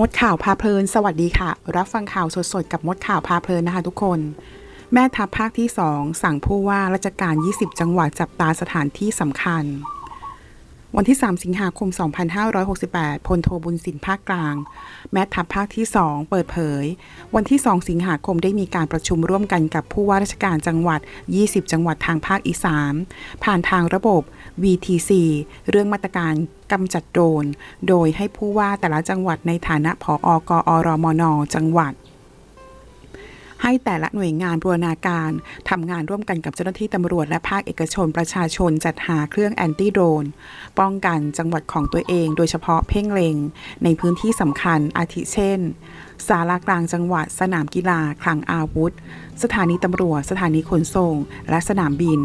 มดข่าวพาเพลิน สวัสดีค่ะ รับฟังข่าวสดๆ กับมดข่าวพาเพลินนะคะทุกคน แม่ทัพภาคที่ 2 สั่งผู้ว่าราชการ 20 จังหวัดจับตาสถานที่สำคัญ วันที่ 3 สิงหาคม 2568 พลโทบุญสินภาคกลาง แม่ทัพภาคที่ 2 เปิดเผย วันที่ 2 สิงหาคมได้มีการประชุมร่วมกันกับผู้ว่าราชการจังหวัด 20 จังหวัดทางภาคอีสานผ่านทางระบบ VTC เรื่องมาตรการกำจัดโดรน โดยให้ผู้ว่าแต่ละจังหวัดในฐานะผออกอรมน จังหวัด ให้แต่ละหน่วยงานบูรณาการทำงานร่วมกันกับเจ้าหน้าที่ตำรวจและภาคเอกชนประชาชนจัดหาเครื่องแอนตี้โดรนป้องกันจังหวัดของตัวเอง โดยเฉพาะเพ่งเล็ง ในพื้นที่สำคัญอาทิเช่นศาลากลางจังหวัด สนามกีฬา คลังอาวุธ สถานีตำรวจ สถานีขนส่ง และสนามบิน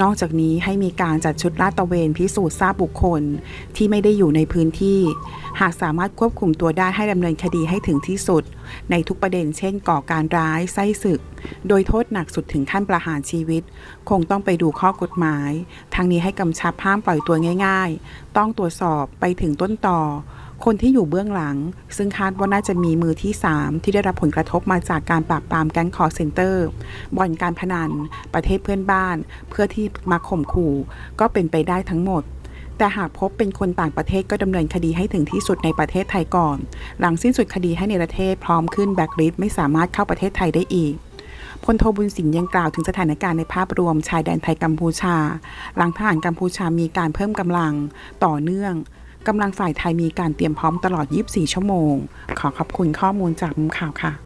นอกจากนี้ให้มีการจัดชุดลาดตระเวนพิสูจน์ทราบบุคคล ที่ไม่ได้อยู่ในพื้นที่ หากสามารถควบคุมตัวได้ให้ดำเนินคดีให้ถึงที่สุด ในทุกประเด็นเช่นก่อการร้ายไส้ศึก โดยโทษหนักสุดถึงขั้นประหารชีวิต คงต้องไปดูข้อกฎหมาย ทางนี้ให้กำชับห้ามปล่อยตัวง่าย ๆ ต้องตรวจสอบไปถึงต้นต่อ คนที่อยู่เบื้องหลัง ซึ่งคาดว่าน่าจะมีมือที่ 3 ที่ได้รับผลกระทบมาจากการปราบปรามแก๊งคอร์เซนเตอร์บ่อนการพนัน ประเทศเพื่อนบ้าน เพื่อที่มาข่มขู่ ก็เป็นไปได้ทั้งหมด แต่หากพบเป็นคนต่างประเทศก็ดำเนินคดีให้ถึงที่สุดในประเทศไทยก่อน หลังสิ้นสุดคดีให้ในประเทศพร้อมขึ้นแบ็กลิสต์ไม่สามารถเข้าประเทศไทยได้อีกพลโทบุญสินยังกล่าวถึงสถานการณ์ในภาพรวมชายแดนไทยกัมพูชา หลังทหารกัมพูชามีการเพิ่มกำลังต่อเนื่องกำลังฝ่ายไทยมีการเตรียมพร้อมตลอด 24 ชั่วโมง ขอขอบคุณข้อมูลจากมุมข่าวค่ะ